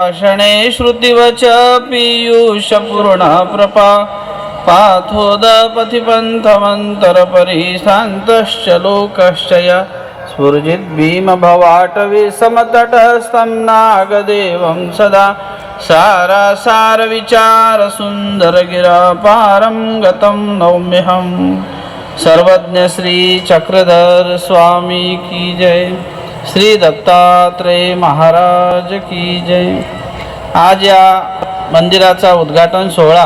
भाषणे श्रुतिवच पीयूषपूर्ण प्रपा। पाथोदपथिपन्थमन्तरपरि शान्तश्च लोकश्च य स्फुर्जिद्भीमभवाटवी समतटस्थं नागदेवं सदा। सारासारविचारसुन्दरगिरापारं गतं नौम्यहं। सर्वज्ञ श्री चक्रधर स्वामी की जय। श्री दत्तात्रेय महाराज की जय. आज या मंदिराचा उद्घाटन सोहळा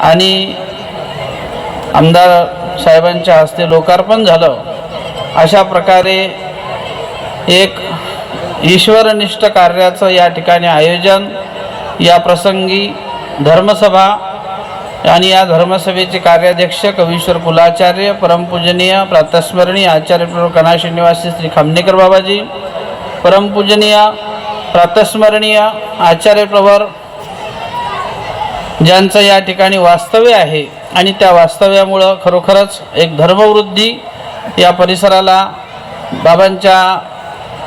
आणि आमदार साहेबांच्या हस्ते लोकार्पण झालं. अशा प्रकारे एक ईश्वरनिष्ठ कार्याचं या ठिकाणी आयोजन या प्रसंगी धर्मसभा आणि या धर्मसभेचे कार्याध्यक्ष कवीश्वर कुलाचार्य परमपूजनीय प्रातस्मरणीय आचार्य प्रभू कना श्रीनिवासी श्री खामनेकर बाबाजी परमपूजनीय प्रातस्मरणीय आचार्य प्रवर ज्यांचं या ठिकाणी वास्तव्य आहे आणि त्या वास्तव्यामुळं खरोखरच एक धर्मवृद्धी या परिसराला बाबांच्या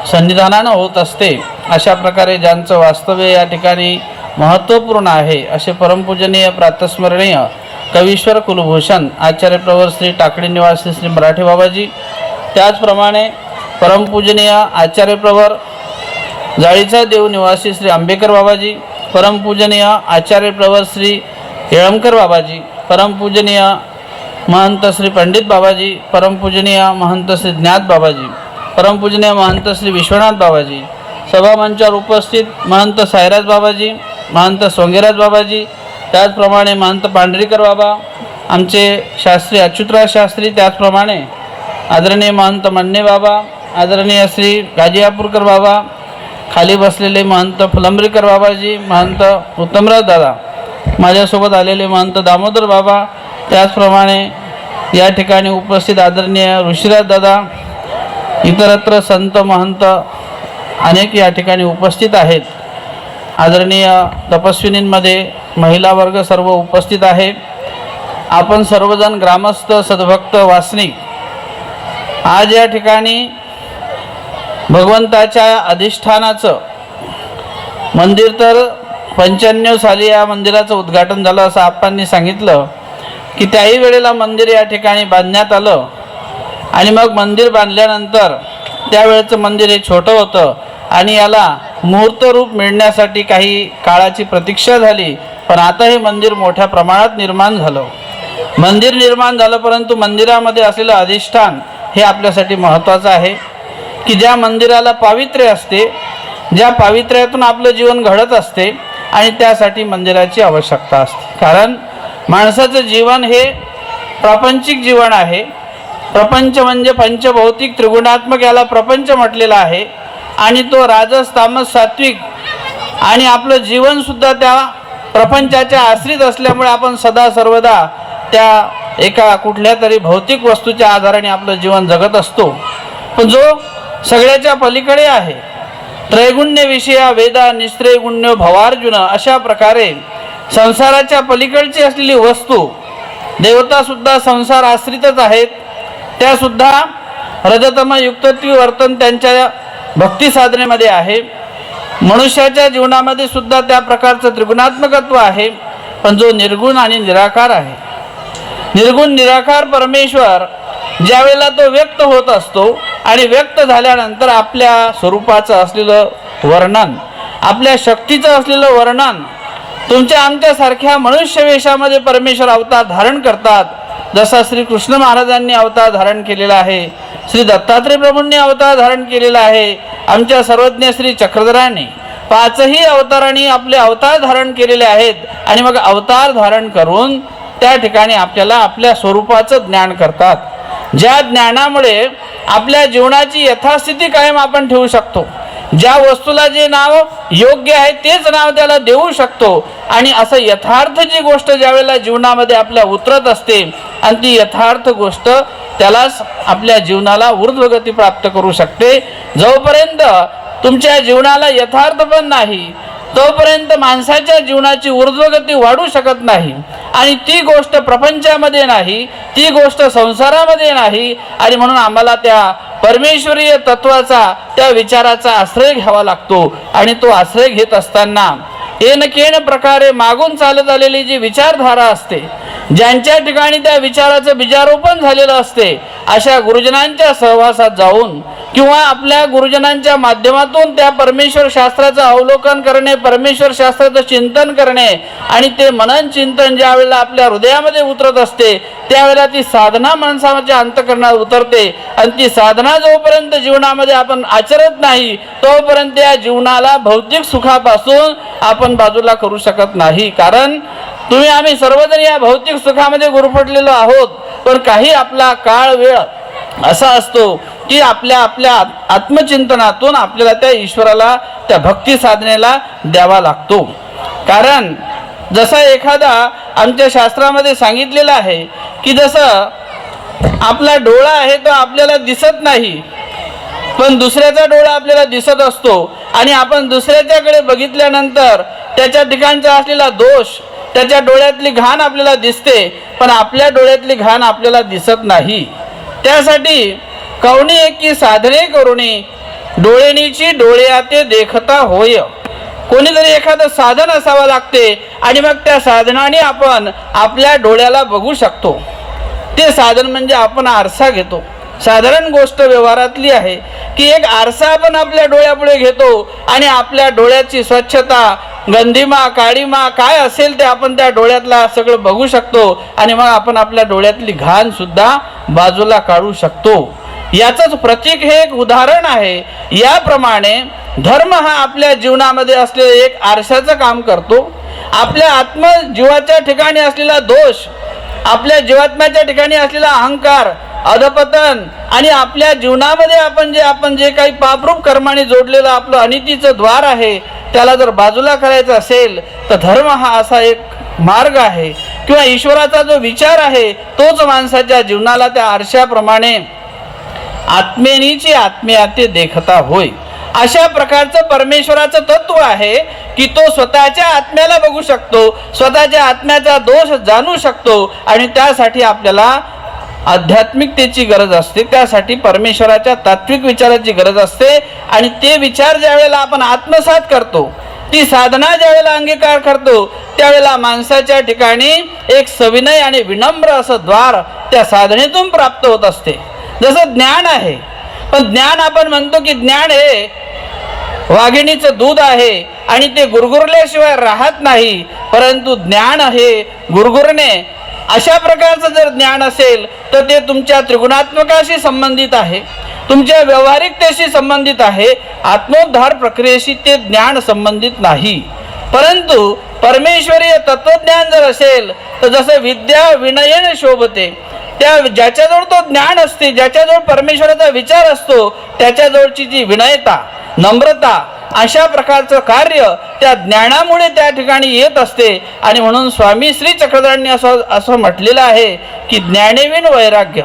सन्निधानानं होत असते अशा प्रकारे ज्यांचं वास्तव्य या ठिकाणी महत्त्वपूर्ण आहे असे परमपूजनीय प्रातस्मरणीय कवीश्वर कुलभूषण आचार्य प्रवर श्री टाकडी निवासी श्री मराठी बाबाजी त्याचप्रमाणे परमपूजनीय आचार्य प्रवर जाळीचा देव निवासी श्री आंबेकर बाबाजी परमपूजनीय आचार्य प्रवर श्री येळमकर बाबाजी परमपूजनीय महंत श्री पंडित बाबाजी परमपूजनीय महंत श्री ज्ञात बाबाजी परमपूजनीय महंत श्री विश्वनाथ बाबाजी सभामंचावर उपस्थित महंत सायराज बाबाजी महंत सोंगेराज बाबाजी त्याचप्रमाणे महंत पांढरीकर बाबा आमचे शास्त्री अच्युतराज शास्त्री त्याचप्रमाणे आदरणीय महंत मन्ने बाबा आदरणीय श्री गाजियापूरकर बाबा खाली बसलेले महंत फुलंब्रीकर बाबाजी महंत उत्तमराज दादा माझ्यासोबत आलेले महंत दामोदर बाबा त्याचप्रमाणे या ठिकाणी उपस्थित आदरणीय ऋषीराज दादा इतरत्र संत महंत अनेक या ठिकाणी उपस्थित आहेत. आदरणीय तपस्विनींमध्ये महिला वर्ग सर्व उपस्थित आहे. आपण सर्वजण ग्रामस्थ सद्भक्त वासनिक आज या ठिकाणी भगवंताच्या अधिष्ठानाचं मंदिर तर पंच्याण्णव साली या मंदिराचं उद्घाटन झालं असं आप्पांनी सांगितलं की त्याही वेळेला मंदिर या ठिकाणी बांधण्यात आलं आणि मग मंदिर बांधल्यानंतर त्यावेळेचं मंदिर हे छोटं होतं आणि याला मुहूर्तरूप मिळण्यासाठी काही काळाची प्रतीक्षा झाली पण आता हे मंदिर मोठ्या प्रमाणात निर्माण झालं. मंदिर निर्माण झालं परंतु मंदिरामध्ये असलेलं अधिष्ठान हे आपल्यासाठी महत्त्वाचं आहे की ज्या मंदिराला पावित्र्य असते ज्या पावित्र्यातून आपलं जीवन घडत असते आणि त्यासाठी मंदिराची आवश्यकता असते. कारण माणसाचं जीवन हे प्रापंचिक जीवन आहे. प्रपंच म्हणजे पंचभौतिक त्रिगुणात्मक याला प्रपंच म्हटलेला आहे. आणि तो राजस तामस सात्विक आणि आपलं जीवनसुद्धा त्या प्रपंचाच्या आश्रित असल्यामुळे आपण सदा सर्वदा त्या एका कुठल्या तरी भौतिक वस्तूच्या आधाराने आपलं जीवन जगत असतो. पण जो सगळ्याच्या पलीकडे आहे त्रैगुण्य विषया वेदा निस्त्रैगुण्य भवार्जुन अशा प्रकारे संसाराच्या पलीकडची असलेली वस्तू देवतासुद्धा संसार आश्रितच आहेत त्यासुद्धा रजतम युक्तत्वी वर्तन त्यांच्या भक्ती साधनेमध्ये आहे. मनुष्याच्या जीवनामध्ये सुद्धा त्या प्रकारचं त्रिगुणात्मकत्व आहे पण जो निर्गुण आणि निराकार आहे. निर्गुण निराकार परमेश्वर ज्यावेळेला तो व्यक्त होत असतो आणि व्यक्त झाल्यानंतर आपल्या स्वरूपाचं असलेलं वर्णन आपल्या शक्तीचं असलेलं वर्णन तुमच्या आमच्यासारख्या मनुष्यवेशामध्ये परमेश्वर अवतार धारण करतात जसा श्री कृष्ण महाराजांनी अवतार धारण केलेला आहे श्री दत्तात्रय प्रभूंनी अवतार धारण केलेला आहे आमच्या सर्वज्ञ श्री चक्रधराने पाचही अवतारांनी आपले अवतार धारण केलेले आहेत आणि मग अवतार धारण करून त्या ठिकाणी आपल्याला आपल्या स्वरूपाचं ज्ञान करतात. ज्या ज्ञानामुळे आपल्या जीवनाची यथास्थिती कायम आपण ठेवू शकतो. ज्या वस्तूला जे नाव योग्य आहे तेच नाव त्याला देऊ शकतो. आणि असं यथार्थ जी गोष्ट ज्यावेळेला जीवनामध्ये आपल्या उतरत असते आणि ती यथार्थ गोष्ट त्यालाच आपल्या जीवनाला ऊर्ध्वगती प्राप्त करू शकते. जोपर्यंत तुमच्या जीवनाला यथार्थ पण नाही तोपर्यंत माणसाच्या जीवनाची ऊर्ध्वगती वाढू शकत नाही. आणि ती गोष्ट प्रपंचामध्ये नाही ती गोष्ट संसारामध्ये नाही. आणि म्हणून आम्हाला त्या परमेश्वरीय तत्वाचा त्या विचाराचा आश्रय घ्यावा लागतो. आणि तो आश्रय घेत असताना एनकेन प्रकारे मागून चालत आलेली जी विचारधारा असते ज्यांच्या ठिकाणी त्या विचाराचं बीजारोपण झालेलं असते अशा गुरुजनांच्या सहवासात जाऊन किंवा आपल्या गुरुजनांच्या माध्यमातून त्या परमेश्वर शास्त्राचं अवलोकन करणे परमेश्वर शास्त्राचं चिंतन करणे आणि ते मनन चिंतन ज्या वेळेला आपल्या हृदयामध्ये उतरत असते त्यावेळेला ती साधना माणसाच्या अंतकरणात उतरते. आणि ती साधना जोपर्यंत जीवनामध्ये आपण आचरत नाही तोपर्यंत या जीवनाला भौतिक सुखापासून आपण बाजूला करू शकत नाही. कारण तुम्ही आम्ही सर्वजण या भौतिक सुखामध्ये गुरफटलेलो आहोत पण काही आपला काळ वेळ असा असतो की आपल्या आपल्या आत्मचिंतनातून आपल्याला त्या ईश्वराला त्या भक्ती साधनेला द्यावा लागतो. कारण जसा एखादा आमच्या शास्त्रामध्ये सांगितलेलं आहे की जसं आपला डोळा आहे तो आपल्याला दिसत नाही पण दुसऱ्याचा डोळा आपल्याला दिसत असतो आणि आपण दुसऱ्याच्याकडे बघितल्यानंतर त्याच्या ठिकाणचा असलेला दोष त्याच्या डोळ्यातली घाण आपल्याला दिसते पण आपल्या डोळ्यातली घाण आपल्याला दिसत नाही. त्यासाठी कवणी एकी साधने करुणे डोळेनीची डोळ्याते देखता होय. कोणीतरी एखादं साधन असावं लागते आणि मग त्या साधनाने आपण आपल्या डोळ्याला बघू शकतो. ते साधन म्हणजे आपण आरसा घेतो. साधारण गोष्ट व्यवहारातली आहे की एक आरसा आपण आपल्या डोळ्यापुढे घेतो आणि आपल्या डोळ्याची स्वच्छता गंधीमा काळीमा काय असेल ते आपण त्या डोळ्यातला सगळं बघू शकतो आणि मग आपण आपल्या डोळ्यातली घाण सुद्धा बाजूला काढू शकतो. याचंच प्रतीक हे एक उदाहरण आहे. याप्रमाणे धर्म हा आपल्या जीवनामध्ये असलेलं एक आरशाचं काम करतो. आपल्या आत्मजीवाच्या ठिकाणी असलेला दोष आपल्या जीवात्म्याच्या ठिकाणी असलेला अहंकार अधपतन आणि आपल्या जीवनामध्ये आपण जे आपण जे काही पापरूप कर्माने जोडलेलं आपलं अनितीचं द्वार आहे त्याला जर बाजूला करायचं असेल तर धर्म हा असा एक मार्ग आहे. किंवा ईश्वराचा जो विचार आहे तोच माणसाच्या जीवनाला त्या आरशाप्रमाणे आत्मेनीची आत्म्या ते देखता होय. अशा प्रकारचं परमेश्वराचं तत्व आहे की तो स्वतःच्या आत्म्याला बघू शकतो स्वतःच्या आत्म्याचा दोष जाणू शकतो आणि त्यासाठी आपल्याला आध्यात्मिकतेची गरज असते. त्यासाठी परमेश्वराच्या तात्विक विचाराची गरज असते आणि ते विचार ज्या वेळेला आपण आत्मसात करतो ती साधना ज्या वेळेला अंगीकार करतो त्यावेळेला माणसाच्या ठिकाणी एक सविनय आणि विनम्र असं द्वार त्या साधनेतून प्राप्त होत असते. जसं ज्ञान आहे. पण ज्ञान आपण म्हणतो की ज्ञान हे वाघिणीचं दूध आहे आणि ते गुरगुरल्याशिवाय राहत नाही. परंतु ज्ञान हे गुरगुरणे. अशा प्रकारचं जर ज्ञान असेल तर ते तुमच्या त्रिगुणात्मकाशी संबंधित आहे. तुमच्या व्यवहारिकतेशी संबंधित आहे. आत्मोद्धार प्रक्रियेशी ते ज्ञान संबंधित नाही. परंतु परमेश्वरीय तत्वज्ञान जर असेल तर जसं विद्या विनयन शोभते त्या ज्याच्याजवळ तो ज्ञान असते ज्याच्याजवळ परमेश्वराचा विचार असतो त्याच्याजवळची जी विनयता नम्रता अशा प्रकारचं कार्य त्या ज्ञानामुळे त्या ठिकाणी येत असते. आणि म्हणून स्वामी श्री चक्रधरांनी असं असं म्हटलेलं आहे की ज्ञानेविन वैराग्य.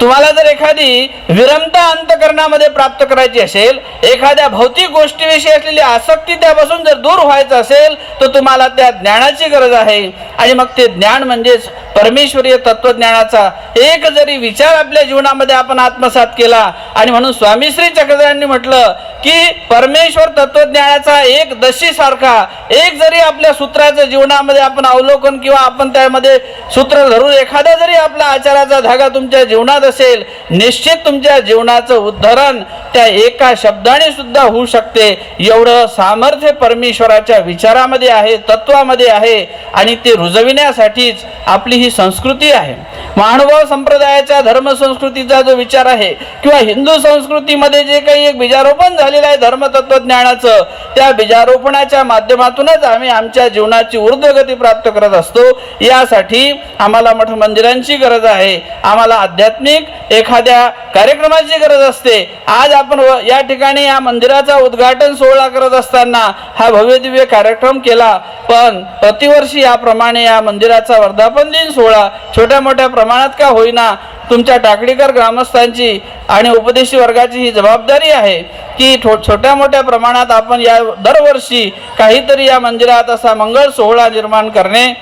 तुम्हाला जर एखादी विरमता अंतकरणामध्ये प्राप्त करायची असेल एखाद्या भौतिक गोष्टीविषयी असलेली आसक्ती त्यापासून जर दूर व्हायचं असेल तर तुम्हाला त्या ज्ञानाची गरज आहे. आणि मग ते ज्ञान म्हणजेच परमेश्वरीय तत्वज्ञानाचा एक जरी विचार आपल्या जीवनामध्ये आपण आत्मसात केला आणि म्हणून स्वामी श्री चक्रधरांनी म्हटलं की परमेश्वर तत्वज्ञानाचा एक दशीसारखा एक जरी आपल्या सूत्राचं जीवनामध्ये आपण अवलोकन किंवा आपण त्यामध्ये सूत्र धरून एखादा जरी आपला आचाराचा धागा तुमच्या जीवनात असेल निश्चित तुमच्या जीवनाचं उद्धरण त्या एका शब्दाने सुद्धा होऊ शकते. एवढं सामर्थ्य परमेश्वराच्या विचारामध्ये आहे तत्वामध्ये आहे आणि ते रुजविण्यासाठीच आपली ही संस्कृती आहे. महानुभाव संप्रदायाच्या धर्म संस्कृतीचा जो विचार आहे किंवा हिंदू संस्कृतीमध्ये जे काही एक बीजारोपण झालेलं आहे धर्मतत्वज्ञानाचं त्या बीजारोपणाच्या माध्यमातूनच आम्ही आमच्या जीवनाची ऊर्ध्वगती प्राप्त करत असतो. यासाठी आम्हाला मठ मंदिरांची गरज आहे. आम्हाला आध्यात्मिक एखाद्या कार्यक्रमाची गरज असते. आज आपण या ठिकाणी या मंदिराचा उद्घाटन सोहळा करत असताना हा भव्य दिव्य कार्यक्रम केला. पण प्रतिवर्षी याप्रमाणे या मंदिराचा वर्धापन दिन सोहळा छोट्या मोठ्या प्रमाणात का होईना तुमच्या टाकडीकर ग्रामस्थांची आणि उपदेशी वर्गाची ही जबाबदारी आहे की थो छोट्या मोठ्या प्रमाणात आपण या दरवर्षी काहीतरी या मंदिरात असा मंगळ सोहळा निर्माण करणे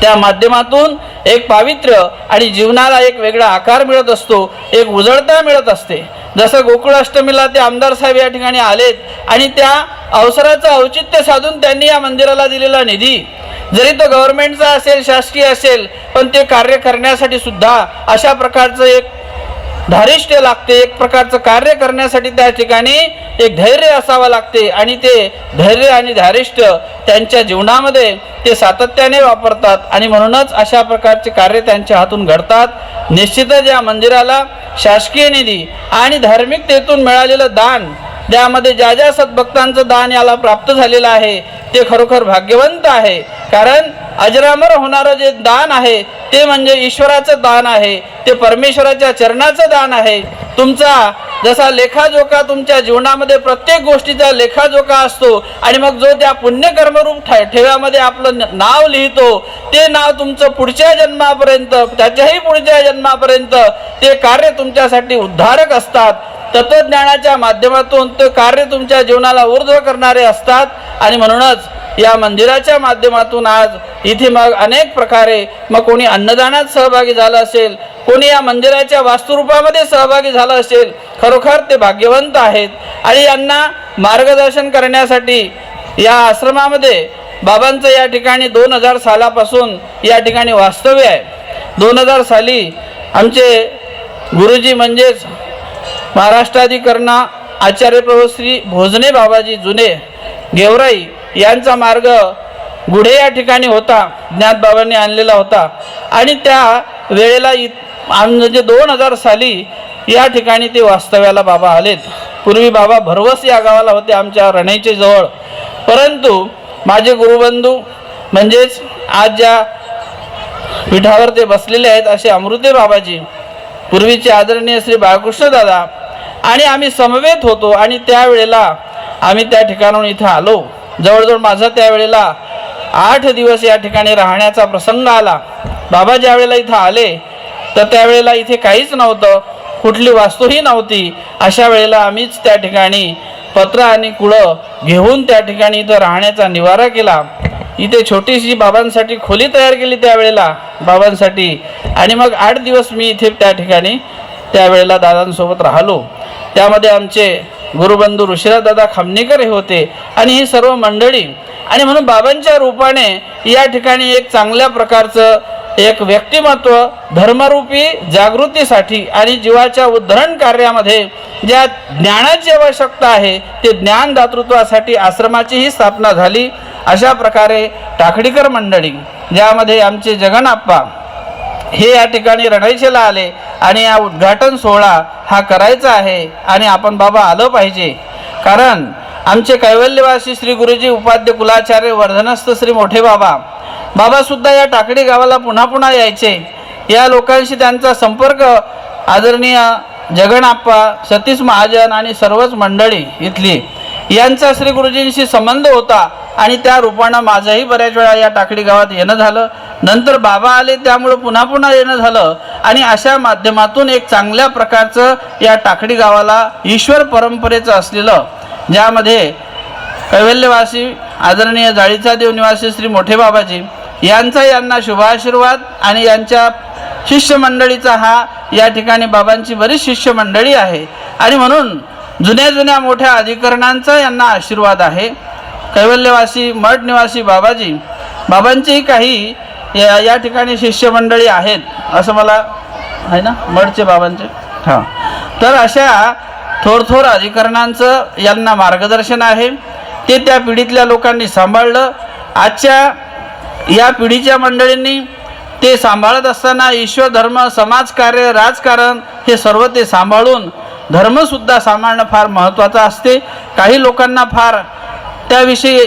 त्या माध्यमातून एक पावित्र्य आणि जीवनाला एक वेगळा आकार मिळत असतो एक उजळता मिळत असते. जसं गोकुळाष्टमीला ते आमदार साहेब या ठिकाणी आलेत आणि त्या अवसराचं औचित्य साधून त्यांनी या मंदिराला दिलेला निधी. जरी तो गव्हर्नमेंटचा असेल शासकीय असेल पण ते कार्य करण्यासाठी सुद्धा अशा प्रकारचं एक धारिष्ट्य लागते एक प्रकारचं कार्य करण्यासाठी त्या ठिकाणी एक धैर्य असावं लागते आणि ते धैर्य आणि धारिष्ट त्यांच्या जीवनामध्ये ते सातत्याने वापरतात आणि म्हणूनच अशा प्रकारचे कार्य त्यांच्या हातून घडतात. निश्चितच या मंदिराला शासकीय निधी आणि धार्मिकतेतून मिळालेलं दान त्यामध्ये ज्या ज्या सद्भक्तांचं दान याला प्राप्त झालेलं आहे ते खरोखर भाग्यवंत आहे. कारण अजरामर होणारं जे दान आहे ते म्हणजे ईश्वराचं दान आहे ते परमेश्वराच्या चरणाचं दान आहे. तुमचा जसा लेखाजोखा तुमच्या जीवनामध्ये प्रत्येक गोष्टीचा लेखाजोखा असतो आणि मग जो त्या पुण्यकर्मरूप ठे ठेव्यामध्ये आपलं नाव लिहितो ते नाव तुमचं पुढच्या जन्मापर्यंत त्याच्याही पुढच्या जन्मापर्यंत ते कार्य तुमच्यासाठी उद्धारक असतात. तत्वज्ञानाच्या माध्यमातून ते कार्य तुमच्या जीवनाला ऊर्ध्व करणारे असतात. आणि म्हणूनच या मंदिराच्या माध्यमातून आज इथे मग अनेक प्रकारे मग कोणी अन्नदानात सहभागी झालं असेल कोणी या मंदिराच्या वास्तुरूपामध्ये सहभागी झालं असेल खरोखर ते भाग्यवंत आहेत. आणि यांना मार्गदर्शन करण्यासाठी या आश्रमामध्ये बाबांचं या ठिकाणी दोन हजार सालापासून या ठिकाणी वास्तव्य आहे. दोन हजार साली आमचे गुरुजी म्हणजेच महाराष्ट्राधिकरणा आचार्य प्रभू श्री भोजने बाबाजी जुने गेवराई यांचा मार्ग गुढे या ठिकाणी होता ज्ञात बाबांनी आणलेला होता. आणि त्या वेळेला इ म्हणजे दोन हजार साली या ठिकाणी ते वास्तव्याला बाबा आलेत. पूर्वी बाबा भरवस या गावाला होते आमच्या रणईचे जवळ. परंतु माझे गुरुबंधू म्हणजेच आज ज्या पीठावर ते बसलेले आहेत असे अमृते बाबाजी पूर्वीचे आदरणीय श्री बाळकृष्ण दादा आणि आम्ही समवेत होतो आणि त्यावेळेला आम्ही त्या ठिकाणाहून इथं आलो. जवळजवळ माझा त्यावेळेला आठ दिवस या ठिकाणी राहण्याचा प्रसंग आला. बाबा ज्या वेळेला इथं आले तर त्यावेळेला इथे काहीच नव्हतं कुठली वास्तूही नव्हती. अशा वेळेला आम्हीच त्या ठिकाणी पत्र आणि कुळं घेऊन त्या ठिकाणी इथं राहण्याचा निवारा केला. इथे छोटीशी बाबांसाठी खोली तयार केली त्यावेळेला बाबांसाठी. आणि मग आठ दिवस मी इथे त्या ठिकाणी त्यावेळेला दादांसोबत राहिलो. त्यामध्ये आमचे गुरुबंधू ऋषिरादादा खामनेकर हे होते. आणि ही सर्व मंडळी. आणि म्हणून बाबांच्या रूपाने या ठिकाणी एक चांगल्या प्रकारचं एक व्यक्तिमत्व धर्मरूपी जागृतीसाठी आणि जीवाच्या उद्धरण कार्यामध्ये ज्या ज्ञानाची आवश्यकता आहे ते ज्ञान दातृत्वासाठी आश्रमाचीही स्थापना झाली. अशा प्रकारे टाकडीकर मंडळी ज्यामध्ये आमचे जगनाप्पा हे या ठिकाणी रणाईशेला आले. आणि या उद्घाटन सोहळा हा करायचा आहे आणि आपण बाबा आलं पाहिजे. कारण आमचे कैवल्यवासी श्री गुरुजी उपाध्य कुलाचार्य वर्धनस्थ श्री मोठे बाबा बाबासुद्धा या टाकडी गावाला पुन्हा पुन्हा यायचे. या लोकांशी त्यांचा संपर्क आदरणीय जगनाप्पा सतीश महाजन आणि सर्वच मंडळी इथली. यांचा श्री गुरुजींशी संबंध होता आणि त्या रूपानं माझंही बऱ्याच वेळा या टाकडी गावात येणं झालं. नंतर बाबा आले त्यामुळं पुन्हा पुन्हा येणं झालं. आणि अशा माध्यमातून एक चांगल्या प्रकारचं या टाकडी गावाला ईश्वर परंपरेचं असलेलं ज्यामध्ये कैवल्यवासी आदरणीय जाळीचा देव निवासी श्री मोठे बाबाजी यांचा यांना शुभाशीर्वाद आणि यांच्या शिष्यमंडळीचा हा या ठिकाणी बाबांची बरीच शिष्यमंडळी आहे. आणि म्हणून जुन्या जुन्या मोठ्या अधिकरणांचा यांना आशीर्वाद आहे. कैवल्यवासी मठ निवासी बाबाजी बाबांचेही काही या या ठिकाणी शिष्यमंडळी आहेत असं मला आहे ना? मठचे बाबांचे? हां. तर अशा थोर थोर अधिकरणांचं यांना मार्गदर्शन आहे. ते त्या पिढीतल्या लोकांनी सांभाळलं. आजच्या या पिढीच्या मंडळींनी ते सांभाळत असताना ईश्वर धर्म समाजकार्य राजकारण हे सर्व ते सांभाळून धर्मसुद्धा सांभाळणं फार महत्त्वाचं असते. काही लोकांना फार त्याविषयी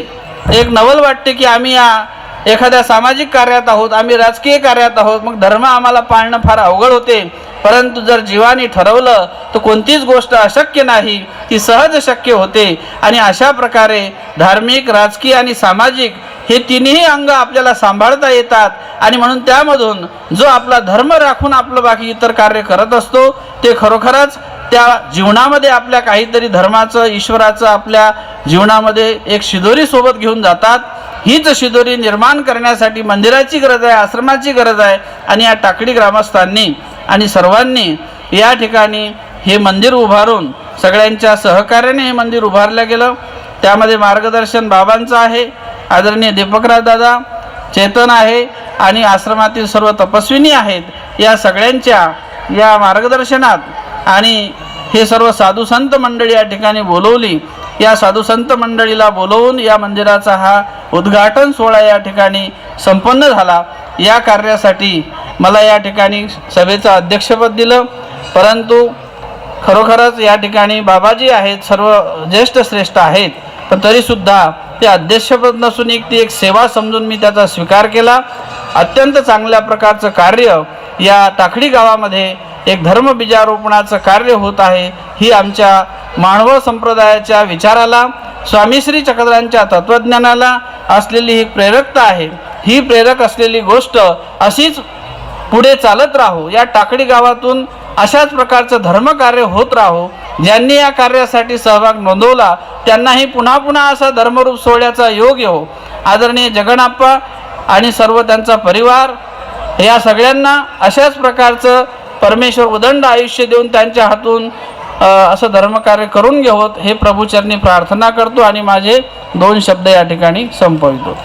एक नवल वाटते की आम्ही या एखाद्या सामाजिक कार्यात आहोत आम्ही राजकीय कार्यात आहोत मग धर्म आम्हाला पाळणं फार अवघड होते. परंतु जर जीवानी ठरवलं तर कोणतीच गोष्ट अशक्य नाही ती सहज शक्य होते. आणि अशा प्रकारे धार्मिक राजकीय आणि सामाजिक हे तिन्ही अंग आपल्याला सांभाळता येतात. आणि म्हणून त्यामधून जो आपला धर्म राखून आपलं बाकी इतर कार्य करत असतो ते खरोखरच त्या जीवनामध्ये आपल्या काहीतरी धर्माचं ईश्वराचं आपल्या जीवनामध्ये एक शिदोरी सोबत घेऊन जातात. हीच शिदोरी निर्माण करण्यासाठी मंदिराची गरज आहे आश्रमाची गरज आहे आणि या टाकडी ग्रामस्थांनी आणि सर्वांनी या ठिकाणी हे मंदिर उभारून सगळ्यांच्या सहकार्याने हे मंदिर उभारलं गेलं. त्यामध्ये मार्गदर्शन बाबांचं आहे आदरणीय दीपकराज दादा चेतन आहे आणि आश्रमातील सर्व तपस्विनी आहेत. या सगळ्यांच्या या मार्गदर्शनात आणि हे सर्व साधू संत मंडळी या ठिकाणी बोलवली. या साधू संत मंडळीला बोलवून या मंदिराचा हा उद्घाटन सोहळा या ठिकाणी संपन्न झाला. या कार्यासाठी मला या ठिकाणी सभेचं अध्यक्षपद दिलं. परंतु खरोखरच या ठिकाणी बाबाजी आहेत सर्व ज्येष्ठ श्रेष्ठ आहेत. पण तरीसुद्धा ते अध्यक्षपद नसून एक ती एक सेवा समजून मी त्याचा स्वीकार केला. अत्यंत चांगल्या प्रकारचं कार्य या टाकडी गावामध्ये एक धर्मबीजारोपणाचं कार्य होत आहे ही आमच्या मानव संप्रदायाच्या विचाराला स्वामी श्री चक्रधरांच्या तत्त्वज्ञानाला असलेली ही प्रेरकता आहे. ही प्रेरक असलेली गोष्ट अशीच पुढे चालत राहू. या टाकडी गावातून अशाच प्रकारचं धर्मकार्य होत राहू ज्यांनी या कार्यासाठी सहभाग नोंदवला त्यांनाही पुन्हा पुन्हा असा धर्मरूप सोहळ्याचा योग येऊ हो. आदरणीय जगनाप्पा आणि सर्व त्यांचा परिवार या सगळ्यांना अशाच प्रकारचं परमेश्वर उदंड आयुष्य देऊन त्यांच्या हातून असं धर्मकार्य करून घेवत हे प्रभूचरणी प्रार्थना करतो आणि माझे दोन शब्द या ठिकाणी संपवितो.